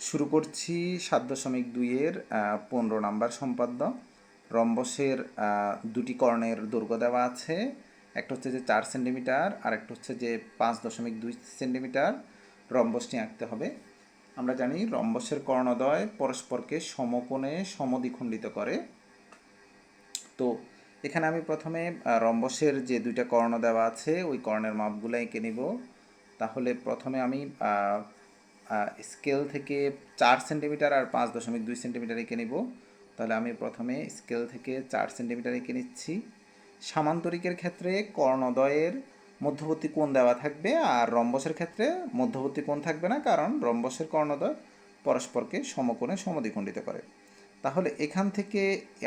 শুরু করছি সাত দশমিক দুইয়ের পনেরো নাম্বার সম্পাদ্য। রম্বসের দুটি কর্ণের দৈর্ঘ্য দেওয়া আছে। একটা হচ্ছে যে চার সেন্টিমিটার আর একটা হচ্ছে যে পাঁচ দশমিক দুই সেন্টিমিটার। রম্বসটি আঁকতে হবে। আমরা জানি রম্বসের কর্ণদ্বয় পরস্পরকে সমকোণে সমদ্বিখণ্ডিত করে। তো এখানে আমি প্রথমে রম্বসের যে দুইটা কর্ণ দেওয়া আছে, ওই কর্ণের মাপগুলো এঁকে নিব। তাহলে প্রথমে আমি স্কেল থেকে চার সেন্টিমিটার আর পাঁচ দশমিক দুই সেন্টিমিটার এঁকে নিব। তাহলে আমি প্রথমে স্কেল থেকে চার সেন্টিমিটার এঁকে নিচ্ছি। সামান্তরিকের ক্ষেত্রে কর্ণদ্বয়ের মধ্যবর্তী কোণ দেওয়া থাকবে আর রম্বসের ক্ষেত্রে মধ্যবর্তী কোণ থাকবে না, কারণ রম্বসের কর্ণদ্বয় পরস্পরকে সমকোণে সমদ্বিখণ্ডিত করে। তাহলে এখান থেকে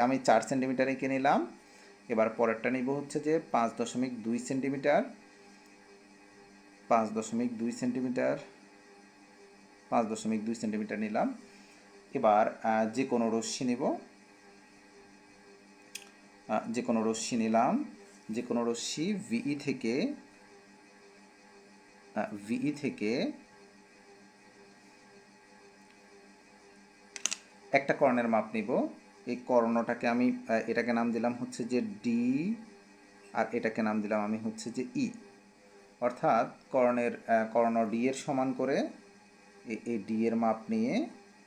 আমি চার সেন্টিমিটার এঁকে নিলাম। এবার পরেরটা নিব হচ্ছে যে পাঁচ দশমিক দুই সেন্টিমিটার পাঁচ দশমিক দুই সেন্টিমিটার পাঁচ দশমিক দুই সেন্টিমিটার নিলাম। এবার যে কোনো রশ্মি নিব। যে কোনো রশ্মি নিলাম। যে কোনো রশ্মি ভিই থেকে ভিই থেকে একটা কর্ণের মাপ নিব। এই কর্ণটাকে আমি এটাকে নাম দিলাম হচ্ছে যে ডি আর এটাকে নাম দিলাম আমি হচ্ছে যে ই অর্থাৎ কর্ণের কর্ণ ডি এর সমান করে এই ডি এর মাপ নিয়ে,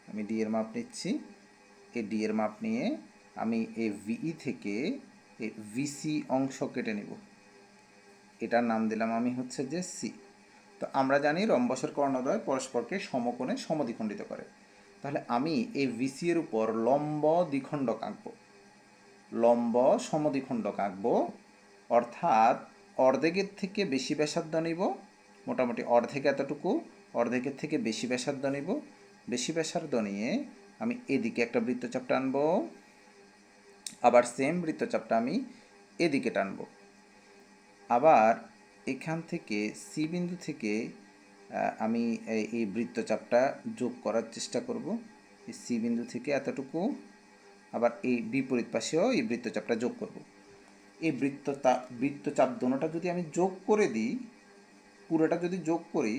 আমি ডি এর মাপ নিচ্ছি। এই ডি এর মাপ নিয়ে আমি এই ভিই থেকে এই ভিসি অংশ কেটে নিব। এটার নাম দিলাম আমি হচ্ছে যে সি তো আমরা জানি রম্বসের কর্ণদ্বয় পরস্পরকে সমকোণে সমদ্বিখণ্ডিত করে। তাহলে আমি এই ভিসি এর উপর লম্ব দ্বিখণ্ডক আঁকব। লম্ব সমদ্বিখণ্ডক আঁকব, অর্থাৎ অর্ধেকের থেকে বেশি ব্যাসার্ধ নিব। মোটামুটি অর্ধেক এতটুকু অর্ধেকের থেকে বেশি ব্যাসার্ধ নিব। বেশি ব্যাসার্ধ নিয়ে আমি এদিকে একটা বৃত্তচাপ টানব। আবার সেম বৃত্তচাপটা আমি এদিকে টানব। আবার এখান থেকে সি বিন্দু থেকে আমি এই বৃত্তচাপটা যোগ করার চেষ্টা করব। এই সি বিন্দু থেকে এতটুকু। আবার এই বিপরীত পাশেও এই বৃত্তচাপটা যোগ করব। এই বৃত্ততা, বৃত্তচাপ দোনোটা যদি আমি যোগ করে দিই, পুরোটা যদি যোগ করি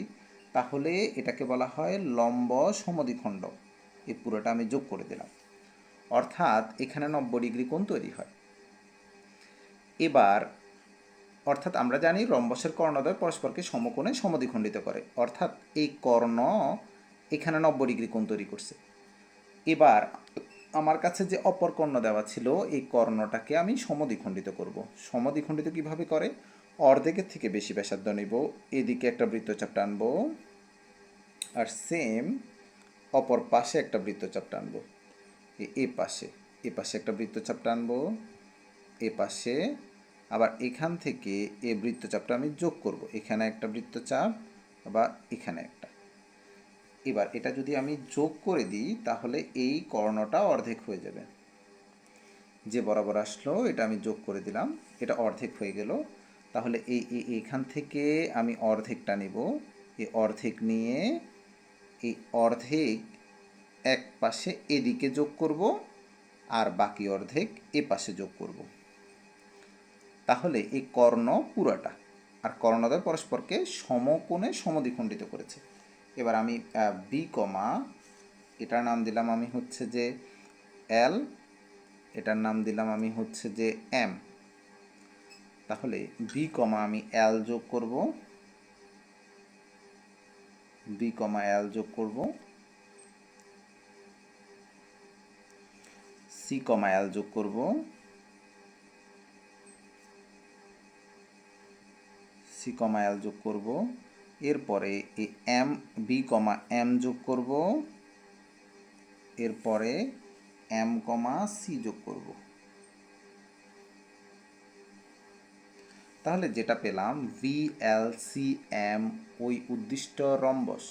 তাহলে এটাকে বলা হয় লম্ব সমদ্বিখণ্ড। এই পুরোটা আমি যোগ করে দিলাম। অর্থাৎ এখানে নব্বই ডিগ্রি কোণ তৈরি হয়। এবার, অর্থাৎ আমরা জানি রম্বসের কর্ণদ্বয় পরস্পরকে সমকোণে সমদ্বিখণ্ডিত করে। অর্থাৎ এই কর্ণ এখানে নব্বই ডিগ্রি কোণ তৈরি করছে। এবার, আমার কাছে যে অপর কর্ণ দেওয়া ছিল, এই কর্ণটাকে আমি সমদ্বিখণ্ডিত করব। সমদ্বিখণ্ডিত কীভাবে করে? অর্ধেকের থেকে বেশি ব্যাসার্ধ নিব। এদিকে একটা বৃত্তচাপ টানবো। আর সেম অপর পাশে একটা বৃত্তচাপ টানবো। এ- পাশে, এ পাশে একটা বৃত্তচাপ টানবো। এ পাশে আবার এখান থেকে এ বৃত্তচাপটা আমি যোগ করব। এখানে একটা বৃত্তচাপ বা এখানে একটা। এবার এটা যদি আমি যোগ করে দিই, তাহলে এই কর্ণটা অর্ধেক হয়ে যাবে। যে বরাবর আসলো, এটা আমি যোগ করে দিলাম। এটা অর্ধেক হয়ে গেল। তাহলে এই, এই- এইখান থেকে আমি অর্ধেকটা নেব। এই অর্ধেক নিয়ে এই অর্ধেক এক পাশে এদিকে যোগ করব আর বাকি অর্ধেক এ পাশে যোগ করব। তাহলে এই কর্ণ পুরাটা আর কর্ণদ্বয় পরস্পরকে সমকোণে সমদ্বিখণ্ডিত করেছে। এবার আমি বি কমা, এটার নাম দিলাম আমি হচ্ছে যে এল এটার নাম দিলাম আমি হচ্ছে যে এম তাহলে বি কমা আমি এল যোগ করব। বি কমা এল যোগ করব। সি কমা এল যোগ করব। সি কমা এল যোগ করব। এরপরে এই এম বি কমা এম যোগ করব। এরপরে এম কমা সি যোগ করব। তাহলে যেটা পেলাম ভি এল সি এম ওই উদ্দিষ্ট রম্বস।